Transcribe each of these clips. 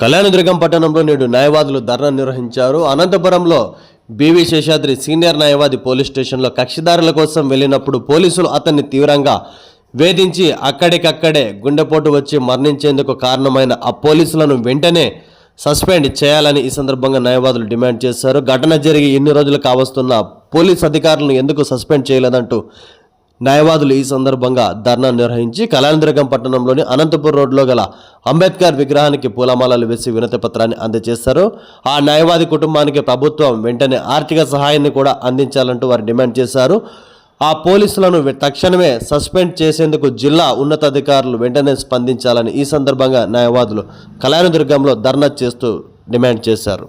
కళ్యాణదుర్గం పట్టణంలో నేడు న్యాయవాదులు ధర్నా నిర్వహించారు. అనంతపురంలో బీవీ శేషాద్రి సీనియర్ న్యాయవాది పోలీస్ స్టేషన్లో కక్షిదారుల కోసం వెళ్ళినప్పుడు పోలీసులు అతన్ని తీవ్రంగా వేధించి అక్కడికక్కడే గుండెపోటు వచ్చి మరణించేందుకు కారణమైన ఆ పోలీసులను వెంటనే సస్పెండ్ చేయాలని ఈ సందర్భంగా న్యాయవాదులు డిమాండ్ చేశారు. ఘటన జరిగి ఎన్ని రోజులు కావస్తున్న పోలీస్ అధికారులను ఎందుకు సస్పెండ్ చేయలేదంటూ న్యాయవాదులు ఈ సందర్భంగా ధర్నా నిర్వహించి కళ్యాణదుర్గం పట్టణంలోని అనంతపురం రోడ్లో గల అంబేద్కర్ విగ్రహానికి పూలమాలలు వేసి వినతి పత్రాన్ని అందజేశారు. ఆ న్యాయవాది కుటుంబానికి ప్రభుత్వం వెంటనే ఆర్థిక సహాయాన్ని కూడా అందించాలంటూ వారు డిమాండ్ చేశారు. ఆ పోలీసులను తక్షణమే సస్పెండ్ చేసేందుకు జిల్లా ఉన్నతాధికారులు వెంటనే స్పందించాలని ఈ సందర్భంగా న్యాయవాదులు కళ్యాణదుర్గంలో ధర్నా చేస్తూ డిమాండ్ చేశారు.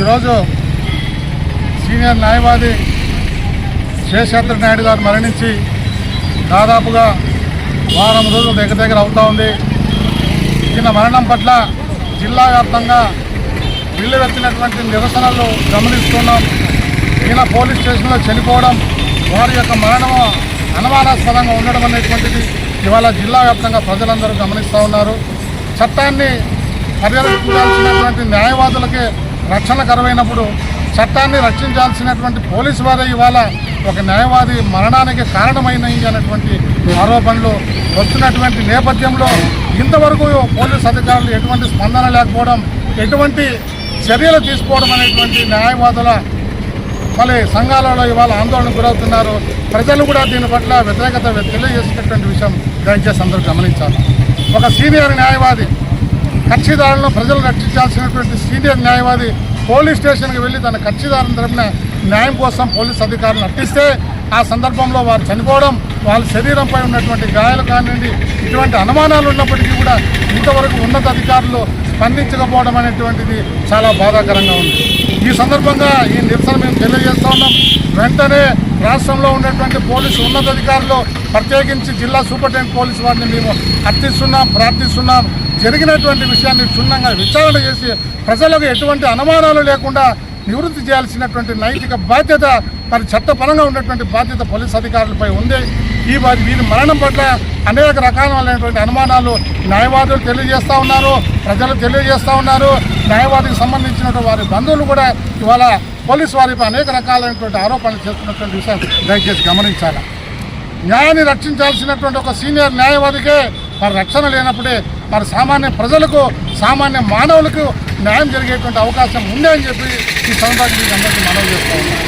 ఈరోజు సీనియర్ న్యాయవాది శేషాద్రి నాయుడు గారు మరణించి దాదాపుగా వారం రోజులు దగ్గర దగ్గర అవుతూ ఉంది. ఈయన మరణం పట్ల జిల్లా వ్యాప్తంగా వెల్లువెత్తినటువంటి నిరసనలు గమనిస్తున్నాం. ఈయన పోలీస్ స్టేషన్లో చనిపోవడం వారి యొక్క మరణం అనుమానాస్పదంగా ఉండడం అనేటువంటిది ఇవాళ జిల్లా వ్యాప్తంగా ప్రజలందరూ గమనిస్తూ ఉన్నారు. చట్టాన్ని పరిరక్షించాల్సినటువంటి న్యాయవాదులకి రక్షణ కరువైనప్పుడు చట్టాన్ని రక్షించాల్సినటువంటి పోలీసు వారే ఇవాళ ఒక న్యాయవాది మరణానికి కారణమైనవి అనేటువంటి ఆరోపణలు వస్తున్నటువంటి నేపథ్యంలో ఇంతవరకు పోలీసు అధికారులు ఎటువంటి స్పందన లేకపోవడం ఎటువంటి చర్యలు తీసుకోవడం అనేటువంటి న్యాయవాదుల మళ్ళీ సంఘాలలో ఇవాళ ఆందోళనకు గురవుతున్నారు. ప్రజలు కూడా దీని పట్ల వ్యతిరేకత తెలియజేసినటువంటి విషయం దయచేసి అందరూ గమనించాలి. ఒక సీనియర్ న్యాయవాది కక్షిదారులను ప్రజలు రక్షించాల్సినటువంటి సీనియర్ న్యాయవాది పోలీస్ స్టేషన్కి వెళ్ళి తన కక్షిదారుని తరపున న్యాయం కోసం పోలీస్ అధికారులను అట్టిస్తే ఆ సందర్భంలో వారు చనిపోవడం వాళ్ళ శరీరంపై ఉన్నటువంటి గాయాలు కానివ్వండి ఇటువంటి అనుమానాలు ఉన్నప్పటికీ కూడా ఇంతవరకు ఉన్నత అధికారులు స్పందించకపోవడం అనేటువంటిది చాలా బాధాకరంగా ఉంది. ఈ సందర్భంగా ఈ నిరసన మేము తెలియజేస్తూ ఉన్నాం. వెంటనే రాష్ట్రంలో ఉన్నటువంటి పోలీసు ఉన్నతాధికారులు ప్రత్యేకించి జిల్లా సూపరింటెండెంట్ పోలీసు వారిని మేము అర్థిస్తున్నాం ప్రార్థిస్తున్నాం. జరిగినటువంటి విషయాన్ని క్షుణ్ణంగా విచారణ చేసి ప్రజలకు ఎటువంటి అనుమానాలు లేకుండా నివృత్తి చేయాల్సినటువంటి నైతిక బాధ్యత మరి చట్టపరంగా ఉన్నటువంటి బాధ్యత పోలీస్ అధికారులపై ఉంది. ఈ వారి వీరి మరణం పట్ల అనేక రకాలైనటువంటి అనుమానాలు న్యాయవాదులు తెలియజేస్తూ ఉన్నారు ప్రజలు తెలియజేస్తూ ఉన్నారు. న్యాయవాదికి సంబంధించినటువంటి వారి బంధువులు కూడా ఇవాళ పోలీసు వారిపై అనేక రకాలైనటువంటి ఆరోపణలు చేస్తున్నటువంటి విషయం దయచేసి గమనించాలి. న్యాయాన్ని రక్షించాల్సినటువంటి ఒక సీనియర్ న్యాయవాదికే మరి రక్షణ లేనప్పుడే మరి సామాన్య ప్రజలకు సామాన్య మానవులకు న్యాయం జరిగేటువంటి అవకాశం ఉందని చెప్పి ఈ సందర్భంగా మీకు అందరికీ మనవి చేస్తూ ఉన్నాను.